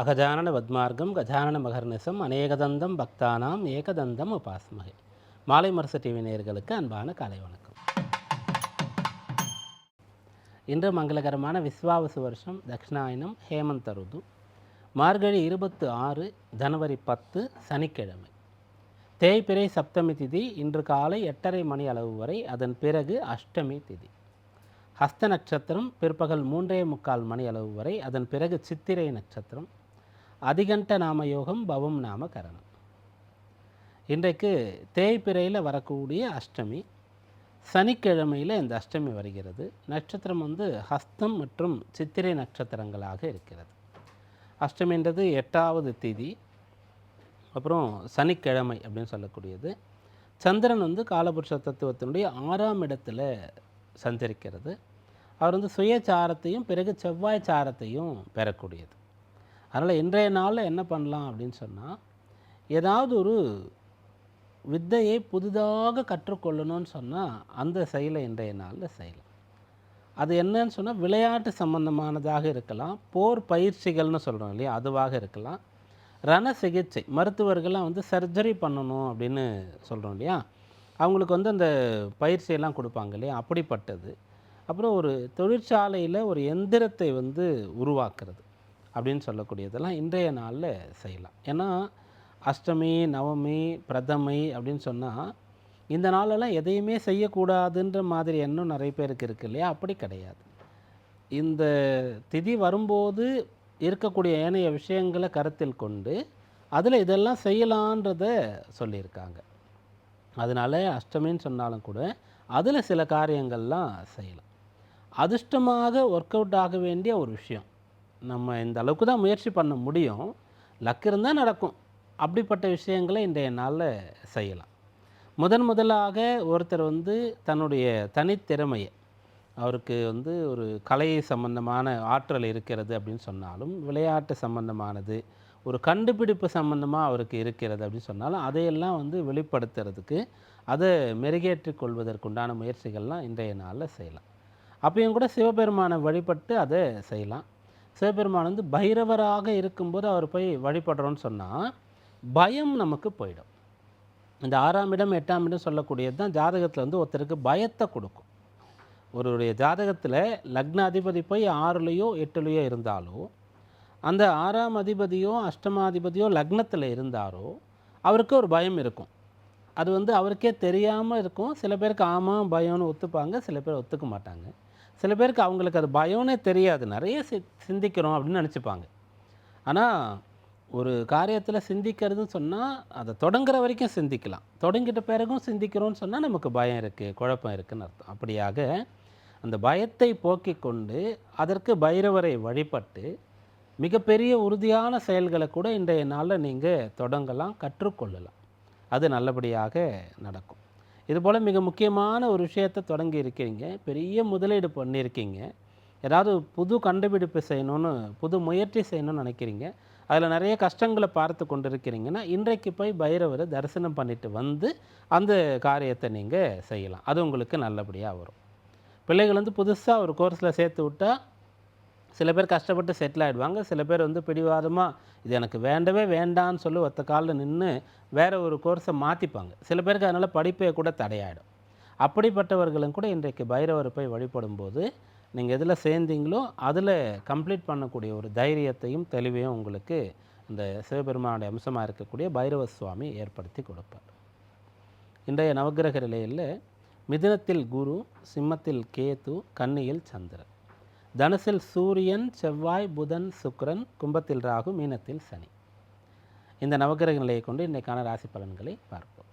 அகஜானன பத்மார்க்கம் கஜானன மகர்நிசம் அநேகதந்தம் பக்தானாம் ஏகதந்தம் உபாஸ்மகை மாலை மரசு டிவி நேயர்களுக்கு அன்பான காலை வணக்கம். இன்று மங்களகரமான விஸ்வாவசு வருஷம் தக்ஷணாயனம் ஹேமந்த ருது. மார்கழி இருபத்து ஆறு ஜனவரி பத்து சனிக்கிழமை. தேய்பிறை சப்தமி திதி இன்று காலை எட்டரை மணி அளவு வரை அதன் பிறகு அஷ்டமி திதி. ஹஸ்த நட்சத்திரம் பிற்பகல் மூன்றே முக்கால் மணி அளவு வரை அதன் பிறகு சித்திரை நட்சத்திரம். அதிகண்ட நாம யோகம் பவம் நாம கரணம். இன்றைக்கு தேய்பிறையில் வரக்கூடிய அஷ்டமி சனிக்கிழமையில் இந்த அஷ்டமி வருகிறது. நட்சத்திரம் வந்து ஹஸ்தம் மற்றும் சித்திரை நட்சத்திரங்களாக இருக்கிறது. அஷ்டமின்றது எட்டாவது திதி அப்புறம் சனிக்கிழமை அப்படின்னு சொல்லக்கூடியது. சந்திரன் வந்து காலபுருஷ தத்துவத்தினுடைய ஆறாம் இடத்துல சஞ்சரிக்கிறது. அவர் வந்து சுயச்சாரத்தையும் பிறகு செவ்வாய் சாரத்தையும் பெறக்கூடியது. அதனால் இன்றைய நாளில் என்ன பண்ணலாம் அப்படின்னு சொன்னால் ஏதாவது ஒரு வித்தையை புதிதாக கற்றுக்கொள்ளணும்னு சொன்னால் அந்த செயலை இன்றைய நாளில் செய்யலாம். அது என்னன்னு சொன்னால் விளையாட்டு சம்பந்தமானதாக இருக்கலாம் போர் பயிற்சிகள்னு சொல்கிறோம் இல்லையா அதுவாக இருக்கலாம். ரண சிகிச்சை மருத்துவர்கள்லாம் வந்து சர்ஜரி பண்ணணும் அப்படின்னு சொல்கிறோம் இல்லையா அவங்களுக்கு வந்து அந்த பயிற்சியெல்லாம் கொடுப்பாங்க இல்லையா அப்படிப்பட்டது. அப்புறம் ஒரு தொழிற்சாலையில் ஒரு எந்திரத்தை வந்து உருவாக்குறது. அப்படின்னு சொல்லக்கூடியதெல்லாம் இன்றைய நாளில் செய்யலாம். ஏன்னா அஷ்டமி நவமி பிரதமை அப்படின்னு சொன்னால் இந்த நாளெல்லாம் எதையுமே செய்யக்கூடாதுன்ற மாதிரி எண்ணம் நிறைய பேருக்கு இருக்கு இல்லையா? அப்படி கிடையாது. இந்த திதி வரும்போது இருக்கக்கூடிய ஏனைய விஷயங்களை கருத்தில் கொண்டு அதில் இதெல்லாம் செய்யலான்றத சொல்லியிருக்காங்க. அதனால அஷ்டமின்னு சொன்னாலும் கூட அதில் சில காரியங்கள்லாம் செய்யலாம். அதிர்ஷ்டமாக ஒர்க் அவுட் ஆக வேண்டிய ஒரு விஷயம். நம்ம இந்த அளவுக்கு தான் முயற்சி பண்ண முடியும். லக் இருந்தால் நடக்கும். அப்படிப்பட்ட விஷயங்களை இன்றைய நாளில் செய்யலாம். முதன் முதலாக ஒருத்தர் வந்து தன்னுடைய தனித்திறமையை அவருக்கு வந்து ஒரு கலை சம்பந்தமான ஆற்றல் இருக்கிறது அப்படின்னு சொன்னாலும் விளையாட்டு சம்பந்தமானது ஒரு கண்டுபிடிப்பு சம்பந்தமாக அவருக்கு இருக்கிறது அப்படின்னு சொன்னாலும் அதையெல்லாம் வந்து வெளிப்படுத்துறதுக்கு அதை மெருகேற்றி கொள்வதற்குண்டான முயற்சிகள்லாம் இன்றைய நாளில் செய்யலாம். அப்பயும் கூட சிவபெருமானை வழிபட்டு அதை செய்யலாம். சிவபெருமான் வந்து பைரவராக இருக்கும்போது அவர் போய் வழிபடுறோன்னு சொன்னால் பயம் நமக்கு போயிடும். இந்த ஆறாம் இடம் எட்டாம் இடம் சொல்லக்கூடியது தான் ஜாதகத்தில் வந்து ஒருத்தருக்கு பயத்தை கொடுக்கும். ஒருவருடைய ஜாதகத்தில் லக்ன அதிபதி போய் ஆறுலேயோ எட்டுலேயோ இருந்தாலோ அந்த ஆறாம் அதிபதியோ அஷ்டமாதிபதியோ லக்னத்தில் இருந்தாரோ அவருக்கு ஒரு பயம் இருக்கும். அது வந்து அவருக்கே தெரியாமல் இருக்கும். சில பேருக்கு ஆமாம் பயம்னு ஒத்துப்பாங்க சில பேர் ஒத்துக்க மாட்டாங்க. சில பேருக்கு அவங்களுக்கு அது பயம்னே தெரியாது. நிறைய சி சிந்திக்கிறோம் அப்படின்னு நினச்சிப்பாங்க. ஆனால் ஒரு காரியத்தில் சிந்திக்கிறதுன்னு சொன்னால் அதை தொடங்குற வரைக்கும் சிந்திக்கலாம். தொடங்கிட்ட பிறகும் சிந்திக்கிறோன்னு சொன்னால் நமக்கு பயம் இருக்குது குழப்பம் இருக்குன்னு அர்த்தம். அப்படியாக அந்த பயத்தை போக்கி கொண்டு அதற்கு பைரவரை வழிபட்டு மிகப்பெரிய உறுதியான செயல்களை கூட இன்றைய நாளில் நீங்கள் தொடங்கலாம் கற்றுக்கொள்ளலாம். அது நல்லபடியாக நடக்கும். இதுபோல் மிக முக்கியமான ஒரு விஷயத்தை தொடங்கி இருக்கிறீங்க பெரிய முதலீடு பண்ணியிருக்கீங்க. ஏதாவது புது கண்டுபிடிப்பு செய்யணும்னு புது முயற்சி செய்யணும்னு நினைக்கிறீங்க. அதில் நிறைய கஷ்டங்களை பார்த்து கொண்டு இருக்கிறீங்கன்னா இன்றைக்கு போய் பைரவரை தரிசனம் பண்ணிட்டு வந்து அந்த காரியத்தை நீங்கள் செய்யலாம். அது உங்களுக்கு நல்லபடியாக வரும். பிள்ளைகள் வந்து புதுசாக ஒரு கோர்ஸில் சேர்த்து விட்டால் சில பேர் கஷ்டப்பட்டு செட்டில் ஆகிடுவாங்க சில பேர் வந்து பிடிவாதமாக இது எனக்கு வேண்டவே வேண்டான்னு சொல்லி ஒத்த காலில் நின்று வேறு ஒரு கோர்ஸை மாற்றிப்பாங்க சில பேருக்கு அதனால் படிப்பே கூட தடையாயிடும். அப்படிப்பட்டவர்களும் கூட இன்றைக்கு பைரவர் போய் வழிபடும்போது நீங்கள் எதில் சேர்ந்தீங்களோ அதில் கம்ப்ளீட் பண்ணக்கூடிய ஒரு தைரியத்தையும் தெளிவையும் உங்களுக்கு இந்த சிவபெருமானுடைய அம்சமாக இருக்கக்கூடிய பைரவ சுவாமி ஏற்படுத்தி கொடுப்பார். இன்றைய நவக்கிரக நிலையில் மிதுனத்தில் குரு சிம்மத்தில் கேத்து கன்னியில் சந்திரன். தனுசில் சூரியன் செவ்வாய் புதன் சுக்ரன் கும்பத்தில் ராகு மீனத்தில் சனி. இந்த நவகிரக நிலையை கொண்டு இன்றைக்கான ராசி பலன்களை பார்ப்போம்.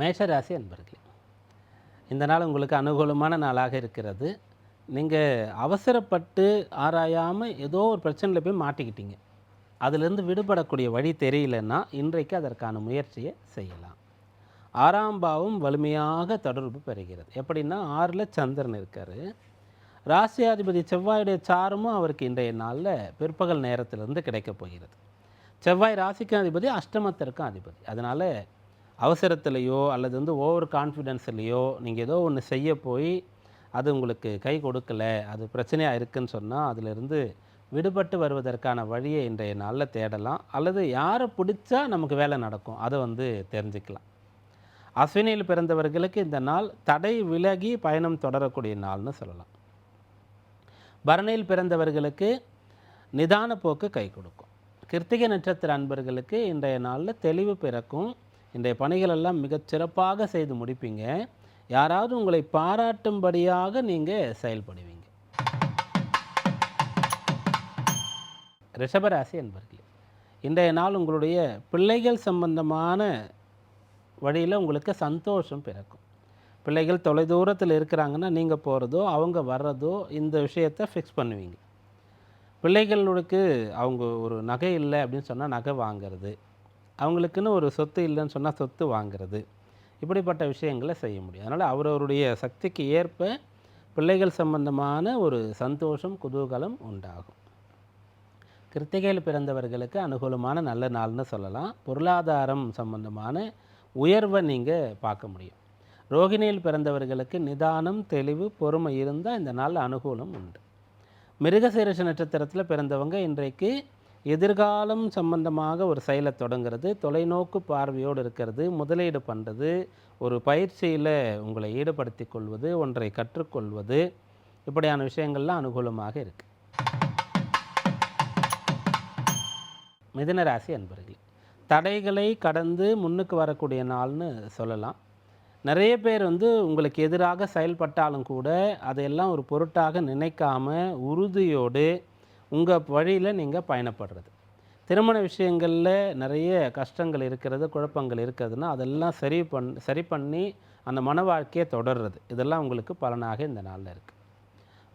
மேஷராசி அன்பர்களே இந்த நாள் உங்களுக்கு அனுகூலமான நாளாக இருக்கிறது. நீங்கள் அவசரப்பட்டு ஆராயாமல் ஏதோ ஒரு பிரச்சனையில் போய் மாட்டிக்கிட்டீங்க. அதிலிருந்து விடுபடக்கூடிய வழி தெரியலன்னா இன்றைக்கு அதற்கான முயற்சியை செய்யலாம். ஆறாம் பாவம் வலிமையாக தொடர்பு பெறுகிறது. எப்படின்னா ஆறில் சந்திரன் இருக்கார். ராசியாதிபதி செவ்வாயுடைய சாரமும் அவருக்கு இன்றைய நாளில் பிற்பகல் நேரத்திலிருந்து கிடைக்கப் போகிறது. செவ்வாய் ராசிக்கும் அதிபதி அஷ்டமத்திற்கும் அதிபதி. அதனால் அவசரத்துலேயோ அல்லது வந்து ஓவர் கான்ஃபிடென்ஸ்லேயோ நீங்கள் ஏதோ ஒன்று செய்ய போய் அது உங்களுக்கு கை கொடுக்கல அது பிரச்சனையாக இருக்குன்னு சொன்னால் அதிலிருந்து விடுபட்டு வருவதற்கான வழியை இன்றைய நாளில் தேடலாம். அல்லது யாரை பிடிச்சா நமக்கு வேலை நடக்கும் அதை வந்து தெரிஞ்சுக்கலாம். அஸ்வினியில் பிறந்தவர்களுக்கு இந்த நாள் தடை விலகி பயணம் தொடரக்கூடிய நாள்னு சொல்லலாம். பரணியில் பிறந்தவர்களுக்கு நிதான போக்கு கை கொடுக்கும். கிருத்திகை நட்சத்திர அன்பர்களுக்கு இன்றைய நாளில் தெளிவு பிறக்கும். இன்றைய பணிகள் எல்லாம் மிகச் சிறப்பாக செய்து முடிப்பீங்க. யாராவது உங்களை பாராட்டும்படியாக நீங்கள் செயல்படுவீங்க. ரிஷபராசி என்பர்கள் இன்றைய நாள் உங்களுடைய பிள்ளைகள் சம்பந்தமான வழியில் உங்களுக்கு சந்தோஷம் பிறக்கும். பிள்ளைகள் தொலைதூரத்தில் இருக்கிறாங்கன்னா நீங்கள் போகிறதோ அவங்க வர்றதோ இந்த விஷயத்தை ஃபிக்ஸ் பண்ணுவீங்க. பிள்ளைகளுக்கு அவங்க ஒரு நகை இல்லை அப்படின்னு சொன்னால் நகை வாங்கிறது. அவங்களுக்குன்னு ஒரு சொத்து இல்லைன்னு சொன்னால் சொத்து வாங்கிறது. இப்படிப்பட்ட விஷயங்களை செய்ய முடியும். அதனால் அவரவருடைய சக்திக்கு ஏற்ப பிள்ளைகள் சம்பந்தமான ஒரு சந்தோஷம் குதூகலம் உண்டாகும். கிருத்திகையில் பிறந்தவர்களுக்கு அனுகூலமான நல்ல நாள்னு சொல்லலாம். பொருளாதாரம் சம்பந்தமான உயர்வை நீங்கள் பார்க்க முடியும். ரோகிணியில் பிறந்தவர்களுக்கு நிதானம் தெளிவு பொறுமை இருந்தால் இந்த நாள் அனுகூலம் உண்டு. மிருகசீரஷ நட்சத்திரத்தில் பிறந்தவங்க இன்றைக்கு எதிர்காலம் சம்பந்தமாக ஒரு செயலை தொடங்குறது தொலைநோக்கு பார்வையோடு இருக்கிறது முதலீடு பண்ணுறது ஒரு பயிற்சியில் உங்களை ஈடுபடுத்தி கொள்வது ஒன்றை கற்றுக்கொள்வது இப்படியான விஷயங்கள்லாம் அனுகூலமாக இருக்குது மிதனராசி அன்பர்களே தடைகளை கடந்து முன்னுக்கு வரக்கூடிய நாள்னு சொல்லலாம். நிறைய பேர் வந்து உங்களுக்கு எதிராக செயல்பட்டாலும் கூட அதையெல்லாம் ஒரு பொருட்டாக நினைக்காம உறுதியோடு உங்கள் வழியில் நீங்கள் பயணப்படுறது. திருமண விஷயங்களில் நிறைய கஷ்டங்கள் இருக்கிறது குழப்பங்கள் இருக்கிறதுனா அதெல்லாம் சரி பண் சரி பண்ணி அந்த மன வாழ்க்கையை தொடர்றது. இதெல்லாம் உங்களுக்கு பலனாக இந்த நாளில் இருக்குது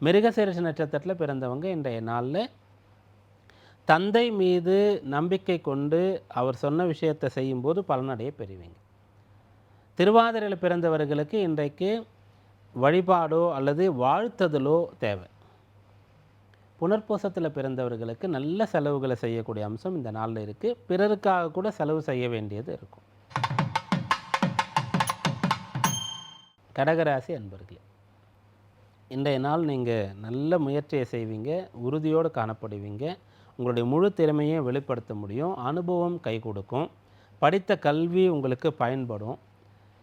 மிருகசீரிஷ நட்சத்திரத்தில் பிறந்தவங்க இன்றைய நாளில் தந்தை மீது நம்பிக்கை கொண்டு அவர் சொன்ன விஷயத்தை செய்யும்போது பலனடைய பெறுவீங்க. திருவாதிரையில் பிறந்தவர்களுக்கு இன்றைக்கு வழிபாடோ அல்லது வாழ்த்ததலோ தேவை. புனர்பூசத்தில் பிறந்தவர்களுக்கு நல்ல செலவுகளை செய்யக்கூடிய அம்சம் இந்த நாளில் இருக்குது பிறருக்காக கூட செலவு செய்ய வேண்டியது இருக்கும். கடகராசி அன்பர்களே இன்றைய நாள் நீங்கள் நல்ல முயற்சியை செய்வீங்க உறுதியோடு காணப்படுவீங்க. உங்களுடைய முழு திறமையை வெளிப்படுத்த முடியும் அனுபவம் கை கொடுக்கும். படித்த கல்வி உங்களுக்கு பயன்படும்.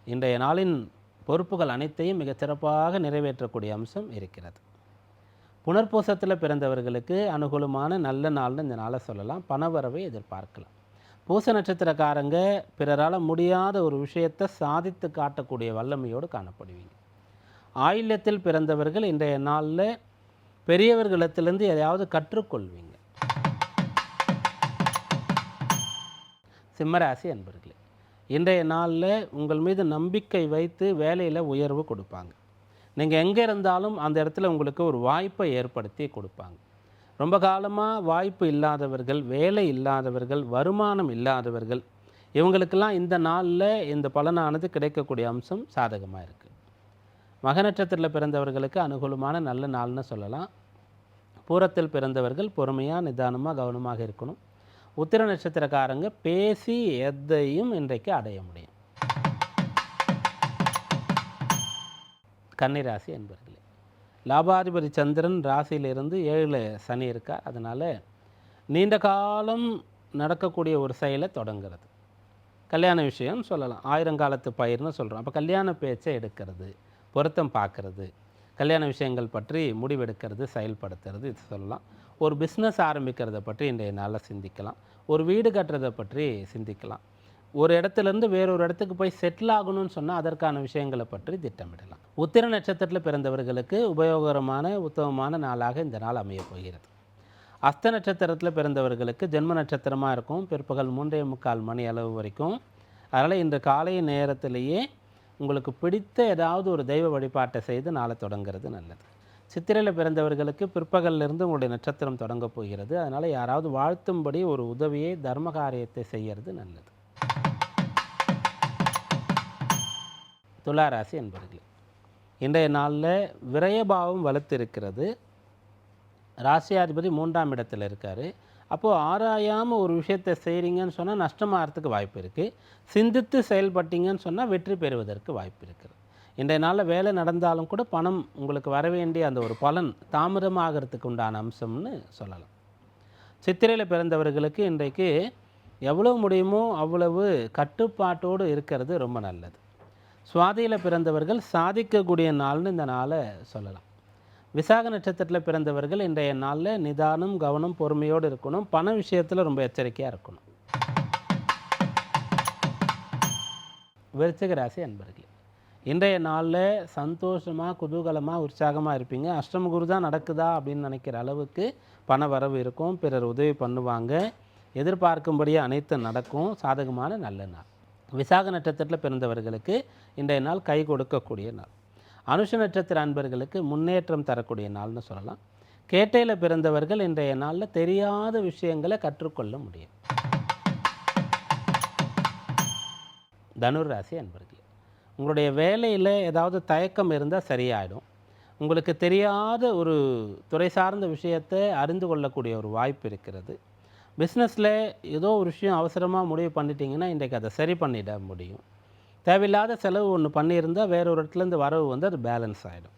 இன்றைய நாளின் பொறுப்புகள் அனைத்தையும் மிகச் சிறப்பாக நிறைவேற்றக்கூடிய அம்சம் இருக்கிறது. புனர்பூசத்தில் பிறந்தவர்களுக்கு அனுகூலமான நல்ல நாள்னு இந்த நாளை சொல்லலாம். பணவரவை எதிர்பார்க்கலாம். பூச நட்சத்திரக்காரங்க பிறரால் முடியாத ஒரு விஷயத்தை சாதித்து காட்டக்கூடிய வல்லமையோடு காணப்படுவீங்க. ஆயில்யத்தில் பிறந்தவர்கள் இன்றைய நாளில் பெரியவர்களிடத்திலிருந்து எதையாவது கற்றுக்கொள்வீங்க. சிம்மராசி அன்பர்களே இன்றைய நாளில் உங்கள் மீது நம்பிக்கை வைத்து வேலையில் உயர்வு கொடுப்பாங்க. நீங்கள் எங்கே இருந்தாலும் அந்த இடத்துல உங்களுக்கு ஒரு வாய்ப்பை ஏற்படுத்தி கொடுப்பாங்க. ரொம்ப காலமாக வாய்ப்பு இல்லாதவர்கள் வேலை இல்லாதவர்கள் வருமானம் இல்லாதவர்கள் இவங்களுக்கெல்லாம் இந்த நாளில் இந்த பலனானது கிடைக்கக்கூடிய அம்சம் சாதகமாக இருக்குது மக நட்சத்திரத்தில் பிறந்தவர்களுக்கு அனுகூலமான நல்ல நாள்னு சொல்லலாம். பூரத்தில் பிறந்தவர்கள் பொறுமையாக நிதானமாக கவனமாக இருக்கணும். உத்திர நட்சத்திரக்காரங்க பேசி எதையும் இன்றைக்கு அடைய முடியும். கன்னிராசி என்பர்களே லாபாதிபதி சந்திரன் ராசியிலிருந்து ஏழில் சனி இருக்கார். அதனால் நீண்ட காலம் நடக்கக்கூடிய ஒரு செயலை தொடங்குறது. கல்யாண விஷயம் சொல்லலாம். ஆயிரங்காலத்து பயிர்னு சொல்கிறோம் அப்போ கல்யாண பேச்சை எடுக்கிறது. பொருத்தம் பார்க்கறது கல்யாண விஷயங்கள் பற்றி முடிவெடுக்கிறது செயல்படுத்துறது இது சொல்லலாம். ஒரு பிஸ்னஸ் ஆரம்பிக்கிறத பற்றி இன்றைய நாளில் சிந்திக்கலாம். ஒரு வீடு கட்டுறதை பற்றி சிந்திக்கலாம். ஒரு இடத்துலேருந்து வேறொரு இடத்துக்கு போய் செட்டில் ஆகணும்னு சொன்னால் அதற்கான விஷயங்களை பற்றி திட்டமிடலாம். உத்திர நட்சத்திரத்தில் பிறந்தவர்களுக்கு உபயோகரமான உத்தமமான நாளாக இந்த நாள் அமையப் போகிறது. அஸ்த நட்சத்திரத்தில் பிறந்தவர்களுக்கு ஜென்ம நட்சத்திரமாக இருக்கும். பிற்பகல் மூன்றே முக்கால் மணி அளவு வரைக்கும். அதனால் இன்று காலை நேரத்திலேயே உங்களுக்கு பிடித்த ஏதாவது ஒரு தெய்வ வழிபாட்டை செய்து நாளை தொடங்குறது நல்லது. சித்திரையில் பிறந்தவர்களுக்கு பிற்பகல்லிருந்து உங்களுடைய நட்சத்திரம் தொடங்க போகிறது. அதனால் யாராவது வாழ்த்தும்படி ஒரு உதவியை தர்ம காரியத்தை செய்கிறது நல்லது. துளாராசி என்பர்களே இன்றைய நாளில் விரயபாவம் வலுத்து இருக்கிறது ராசியாதிபதி மூன்றாம் இடத்தில் இருக்கார். அப்போது ஆராயாமல் ஒரு விஷயத்தை செய்கிறீங்கன்னு சொன்னால் நஷ்டமாகறதுக்கு வாய்ப்பு இருக்குது சிந்தித்து செயல்பட்டீங்கன்னு சொன்னால் வெற்றி பெறுவதற்கு வாய்ப்பு இருக்குது. இன்றைய நாளில் வேலை நடந்தாலும் கூட பணம் உங்களுக்கு வர வேண்டிய அந்த ஒரு பலன் தாமதமாகறதுக்கு உண்டான அம்சம்னு சொல்லலாம். சித்திரையில் பிறந்தவர்களுக்கு இன்றைக்கு எவ்வளோ முடியுமோ அவ்வளவு கட்டுப்பாட்டோடு இருக்கிறது ரொம்ப நல்லது. சுவாதியில் பிறந்தவர்கள் சாதிக்கக்கூடிய நாள்னு இந்த நாளை சொல்லலாம். விசாக நட்சத்திரத்தில் பிறந்தவர்கள் இன்றைய நாளில் நிதானம் கவனம் பொறுமையோடு இருக்கணும். பண விஷயத்தில் ரொம்ப எச்சரிக்கையாக இருக்கணும். விருச்சிக ராசி அன்பர்களே இன்றைய நாளில் சந்தோஷமாக குதூகலமாக உற்சாகமாக இருப்பீங்க. அஷ்டம குரு தான் நடக்குதா அப்படின்னு நினைக்கிற அளவுக்கு பண வரவு இருக்கும். பிறர் உதவி பண்ணுவாங்க. எதிர்பார்க்கும்படியே அனைத்து நடக்கும். சாதகமான நல்ல நாள். விசாக நட்சத்திரத்தில் பிறந்தவர்களுக்கு இன்றைய நாள் கை கொடுக்கக்கூடிய நாள். அனுஷ நட்சத்திர அன்பர்களுக்கு முன்னேற்றம் தரக்கூடிய நாள்னு சொல்லலாம். கேட்டையில் பிறந்தவர்கள் இன்றைய நாளில் தெரியாத விஷயங்களை கற்றுக்கொள்ள முடியும். தனுர் ராசி உங்களுடைய வேலையில் ஏதாவது தயக்கம் இருந்தால் சரியாயிடும். உங்களுக்கு தெரியாத ஒரு துறை சார்ந்த விஷயத்தை அறிந்து கொள்ளக்கூடிய ஒரு வாய்ப்பு இருக்கிறது. பிஸ்னஸில் ஏதோ ஒரு விஷயம் அவசரமாக முடிவு பண்ணிட்டீங்கன்னா இன்றைக்கு அதை சரி பண்ணிட முடியும். தேவையில்லாத செலவு ஒன்று பண்ணியிருந்தால் வேற ஒரு இடத்துலேருந்து வரவு வந்து அது பேலன்ஸ் ஆகிடும்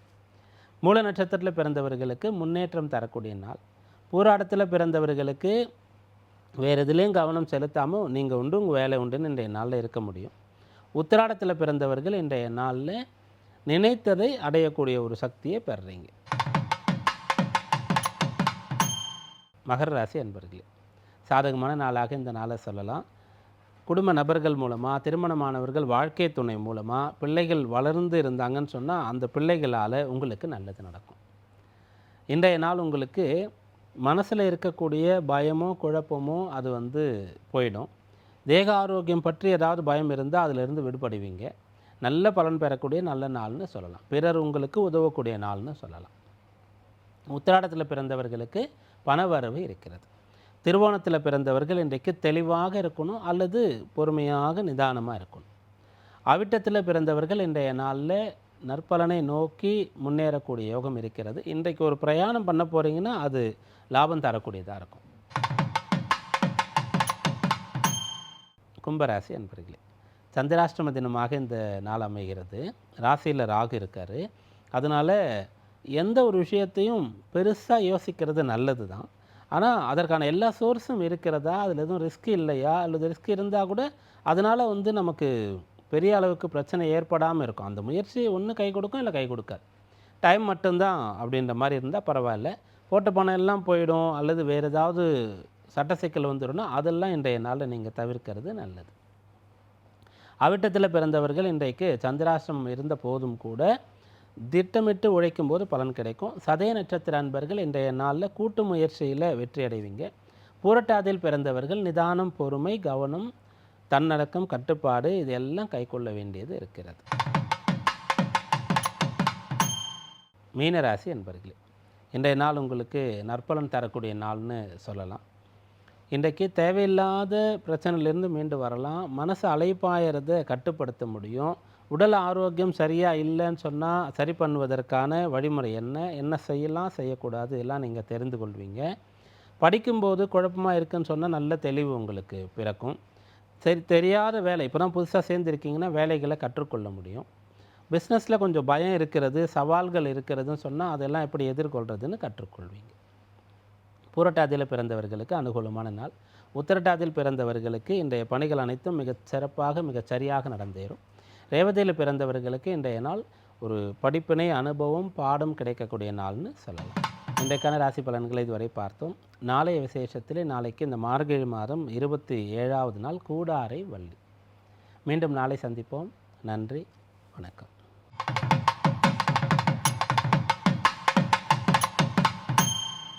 மூல நட்சத்திரத்தில் பிறந்தவர்களுக்கு முன்னேற்றம் தரக்கூடிய நாள். பூராடத்தில் பிறந்தவர்களுக்கு வேறு எதுலேயும் கவனம் செலுத்தாமல் நீங்கள் உண்டு உங்கள் வேலை உண்டுன்னு இன்றைய நாளில் இருக்க முடியும். உத்திராடத்தில் பிறந்தவர்கள் இன்றைய நாளில் நினைத்ததை அடையக்கூடிய ஒரு சக்தியை பெறுறீங்க. மகர ராசி அன்பர்களே சாதகமான நாளாக இந்த நாளை சொல்லலாம். குடும்ப நபர்கள் மூலமாக திருமணமானவர்கள் வாழ்க்கை துணை மூலமாக பிள்ளைகள் வளர்ந்து இருந்தாங்கன்னு சொன்னால் அந்த பிள்ளைகளால் உங்களுக்கு நல்லது நடக்கும். இன்றைய நாள் உங்களுக்கு மனசில் இருக்கக்கூடிய பயமோ குழப்பமோ அது வந்து போயிடும். தேக ஆரோக்கியம் பற்றி ஏதாவது பயம் இருந்தால் அதிலிருந்து விடுபடுவீங்க. நல்ல பலன் பெறக்கூடிய நல்ல நாள்னு சொல்லலாம். பிறர் உங்களுக்கு உதவக்கூடிய நாள்னு சொல்லலாம். உத்திராடத்தில் பிறந்தவர்களுக்கு பணவரவு இருக்கிறது. திருவோணத்தில் பிறந்தவர்கள் இன்றைக்கு தெளிவாக இருக்கணும் அல்லது பொறுமையாக நிதானமாக இருக்கணும். அவிட்டத்தில் பிறந்தவர்கள் இன்றைய நாளில் நற்பலனை நோக்கி முன்னேறக்கூடிய யோகம் இருக்கிறது. இன்றைக்கு ஒரு பிரயாணம் பண்ண போகிறீங்கன்னா அது லாபம் தரக்கூடியதாக இருக்கும். கும்பராசி அன்பர்களே சந்திராஷ்டம தினமாக இந்த நாள் அமைகிறது. ராசியில் ராகு இருக்கார். அதனால் எந்த ஒரு விஷயத்தையும் பெருசாக யோசிக்கிறது நல்லது தான் ஆனால் அதற்கான எல்லா சோர்ஸும் இருக்கிறதா? அதில் எதுவும் ரிஸ்க் இல்லையா? அல்லது ரிஸ்க் இருந்தால் கூட அதனால் வந்து நமக்கு பெரிய அளவுக்கு பிரச்சனை ஏற்படாமல் இருக்கும். அந்த முயற்சி ஒன்று கை கொடுக்கும் இல்லை கை கொடுக்காது. டைம் மட்டும்தான் அப்படின்ற மாதிரி இருந்தால் பரவாயில்ல. போட்ட பணம் எல்லாம் போயிடும். அல்லது வேறு ஏதாவது சட்ட சிக்கல் வந்துடும்னா அதெல்லாம் இன்றைய நாளில் நீங்கள் தவிர்க்கிறது நல்லது. அவிட்டத்தில் பிறந்தவர்கள் இன்றைக்கு சந்திராசிரமம் இருந்த போதும் கூட திட்டமிட்டு உழைக்கும் போது பலன் கிடைக்கும். சதய நட்சத்திர அன்பர்கள் இன்றைய நாளில் கூட்டு முயற்சியில் வெற்றி அடைவீங்க. பூரட்டாதியில் பிறந்தவர்கள் நிதானம் பொறுமை கவனம் தன்னடக்கம் கட்டுப்பாடு இதெல்லாம் கைக்கொள்ள வேண்டியது இருக்கிறது. மீனராசி அன்பர்களே இன்றைய நாள் உங்களுக்கு நற்பலன் தரக்கூடிய நாள்னு சொல்லலாம். இன்றைக்கு தேவையில்லாத பிரச்சனையிலேருந்து மீண்டு வரலாம். மனசு அலைப்பாயறதை கட்டுப்படுத்த முடியும். உடல் ஆரோக்கியம் சரியாக இல்லைன்னு சொன்னால் சரி பண்ணுவதற்கான வழிமுறை என்ன? என்ன செய்யலாம்? செய்யக்கூடாது எல்லாம் நீங்கள் தெரிந்து கொள்வீங்க. படிக்கும்போது குழப்பமாக இருக்குன்னு சொன்னால் நல்ல தெளிவு உங்களுக்கு பிறக்கும். சரி தெரியாத வேலை. இப்போ தான் புதுசாக சேர்ந்துருக்கீங்கன்னா வேலைகளை கற்றுக்கொள்ள முடியும். பிஸ்னஸில் கொஞ்சம் பயம் இருக்கிறது சவால்கள் இருக்கிறதுன்னு சொன்னால் அதெல்லாம் எப்படி எதிர்கொள்கிறதுன்னு கற்றுக்கொள்வீங்க. பூரட்டாதியில் பிறந்தவர்களுக்கு அனுகூலமான நாள். உத்திரட்டாதியில் பிறந்தவர்களுக்கு இன்றைய பணிகள் அனைத்தும் மிகச் சிறப்பாக மிகச் சரியாக நடந்தேறும். ரேவதியில் பிறந்தவர்களுக்கு இன்றைய நாள் ஒரு படிப்பினை அனுபவம் பாடம் கிடைக்கக்கூடிய நாள்னு சொல்லலாம். இன்றைக்கான ராசி பலன்களை இதுவரை பார்த்தோம். நாளைய விசேஷத்தில் நாளைக்கு இந்த மார்கழி மாதம் இருபத்தி ஏழாவது நாள் கூடாரை வள்ளி. மீண்டும் நாளை சந்திப்போம். நன்றி. வணக்கம்.